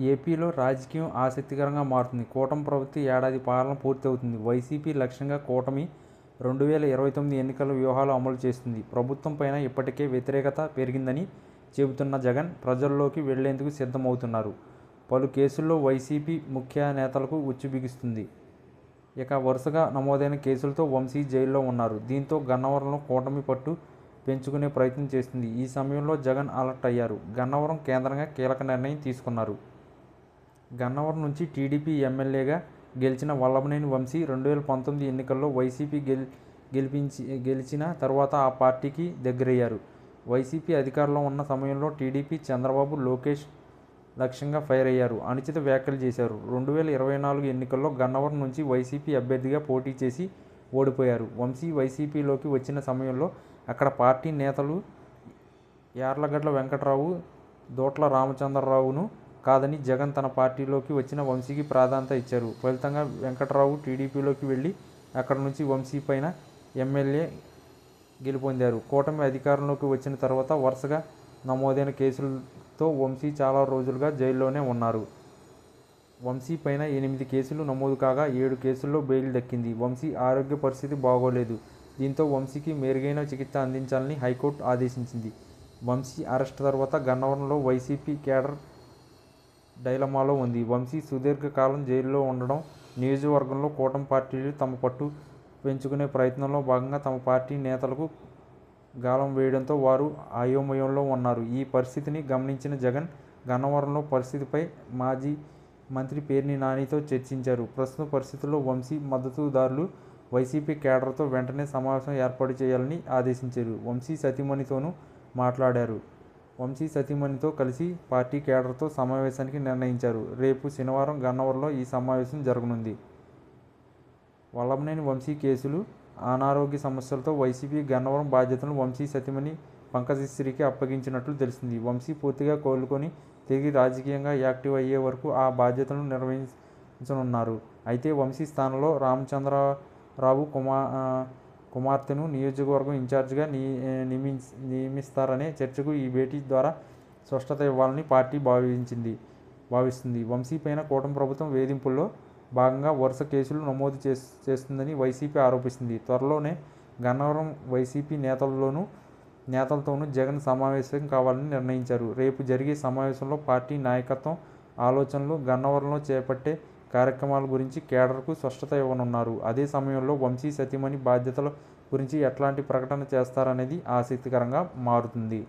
ఏపీలో రాజకీయం ఆసక్తికరంగా మారుతుంది. కూటమి ప్రభుత్వ ఏడాది పాలన పూర్తవుతుంది. వైసీపీ లక్ష్యంగా కూటమి రెండు వేల ఇరవై తొమ్మిది ఎన్నికల వ్యూహాలు అమలు చేస్తుంది. ప్రభుత్వం పైన ఇప్పటికే వ్యతిరేకత పెరిగిందని చెబుతున్న జగన్ ప్రజల్లోకి వెళ్ళేందుకు సిద్ధమవుతున్నారు. పలు కేసుల్లో వైసీపీ ముఖ్య నేతలకు ఉచ్చు బిగుస్తుంది. ఇక వరుసగా నమోదైన కేసులతో వంశీ జైల్లో ఉన్నారు. దీంతో గన్నవరంలో కూటమి పట్టు పెంచుకునే ప్రయత్నం చేస్తుంది. ఈ సమయంలో జగన్ అలర్ట్ అయ్యారు. గన్నవరం కేంద్రంగా కీలక నిర్ణయం తీసుకున్నారు. గన్నవరం నుంచి టీడీపీ ఎమ్మెల్యేగా గెలిచిన వల్లభనేని వంశీ రెండు వేల పంతొమ్మిది ఎన్నికల్లో వైసీపీ గెలి గెలిపించి గెలిచిన తర్వాత ఆ పార్టీకి దగ్గరయ్యారు. వైసీపీ అధికారంలో ఉన్న సమయంలో టీడీపీ చంద్రబాబు లోకేష్ లక్ష్యంగా ఫైర్ అయ్యారు. అనుచిత వ్యాఖ్యలు చేశారు. రెండు వేల ఇరవై నాలుగు ఎన్నికల్లో గన్నవరం నుంచి వైసీపీ అభ్యర్థిగా పోటీ చేసి ఓడిపోయారు. వంశీ వైసీపీలోకి వచ్చిన సమయంలో అక్కడ పార్టీ నేతలు యార్లగడ్ల వెంకట్రావు దోట్ల రామచంద్రరావును కాదని జగన్ తన పార్టీలోకి వచ్చిన వంశీకి ప్రాధాన్యత ఇచ్చారు. ఫలితంగా వెంకట్రావు టీడీపీలోకి వెళ్ళి అక్కడ నుంచి వంశీ పైన ఎమ్మెల్యే గెలుపొందారు. కూటమి అధికారంలోకి వచ్చిన తర్వాత వరుసగా నమోదైన కేసులతో వంశీ చాలా రోజులుగా జైల్లోనే ఉన్నారు. వంశీ పైన ఎనిమిది కేసులు నమోదు కాగా ఏడు కేసుల్లో బెయిల్ దక్కింది. వంశీ ఆరోగ్య పరిస్థితి బాగోలేదు. దీంతో వంశీకి మెరుగైన చికిత్స అందించాలని హైకోర్టు ఆదేశించింది. వంశీ అరెస్ట్ తర్వాత గన్నవరంలో వైసీపీ కేడర్ డైలమాలో ఉంది. వంశీ సుదీర్ఘకాలం జైల్లో ఉండడం నియోజకవర్గంలో కూటమి పార్టీలు తమ పట్టు పెంచుకునే ప్రయత్నంలో భాగంగా తమ పార్టీ నేతలకు గాలం వేయడంతో వారు అయోమయంలో ఉన్నారు. ఈ పరిస్థితిని గమనించిన జగన్ గన్నవరంలో పరిస్థితిపై మాజీ మంత్రి పేర్ని నానితో చర్చించారు. ప్రస్తుత పరిస్థితుల్లో వంశీ మద్దతుదారులు వైసీపీ కేడర్తో వెంటనే సమావేశం ఏర్పాటు చేయాలని ఆదేశించారు. వంశీ సతీమణితోనూ మాట్లాడారు. వంశీ సతీమణితో కలిసి పార్టీ కేడర్తో సమావేశానికి నిర్ణయించారు. రేపు శనివారం గన్నవరంలో ఈ సమావేశం జరగనుంది. వల్లభనేని వంశీ కేసులు అనారోగ్య సమస్యలతో వైసీపీ గన్నవరం బాధ్యతలను వంశీ సతీమణి పంకజశ్రీకి అప్పగించినట్లు తెలిసింది. వంశీ పూర్తిగా కోలుకొని తిరిగి రాజకీయంగా యాక్టివ్ అయ్యే వరకు ఆ బాధ్యతలను నిర్వహించనున్నారు. అయితే వంశీ స్థానంలో రామచంద్రరావు కుమార్ కుమార్తెను నియోజకవర్గం ఇన్ఛార్జిగా నియమి నియమిస్తారనే చర్చకు ఈ భేటీ ద్వారా స్పష్టత ఇవ్వాలని పార్టీ భావించింది భావిస్తుంది. వంశీ పైన కూటమి ప్రభుత్వం వేధింపుల్లో భాగంగా వరుస కేసులు నమోదు చేస్తుందని వైసీపీ ఆరోపిస్తుంది. త్వరలోనే గన్నవరం వైసీపీ నేతల్లోనూ నేతలతోనూ జగన్ సమావేశం కావాలని నిర్ణయించారు. రేపు జరిగే సమావేశంలో పార్టీ నాయకత్వం ఆలోచనలు గన్నవరంలో చేపట్టే కార్యక్రమాల గురించి కేడర్కు స్పష్టత ఇవ్వనున్నారు. అదే సమయంలో వంశీ సతీమణి బాధ్యతల గురించి ఎట్లాంటి ప్రకటన చేస్తారనేది ఆసక్తికరంగా మారుతుంది.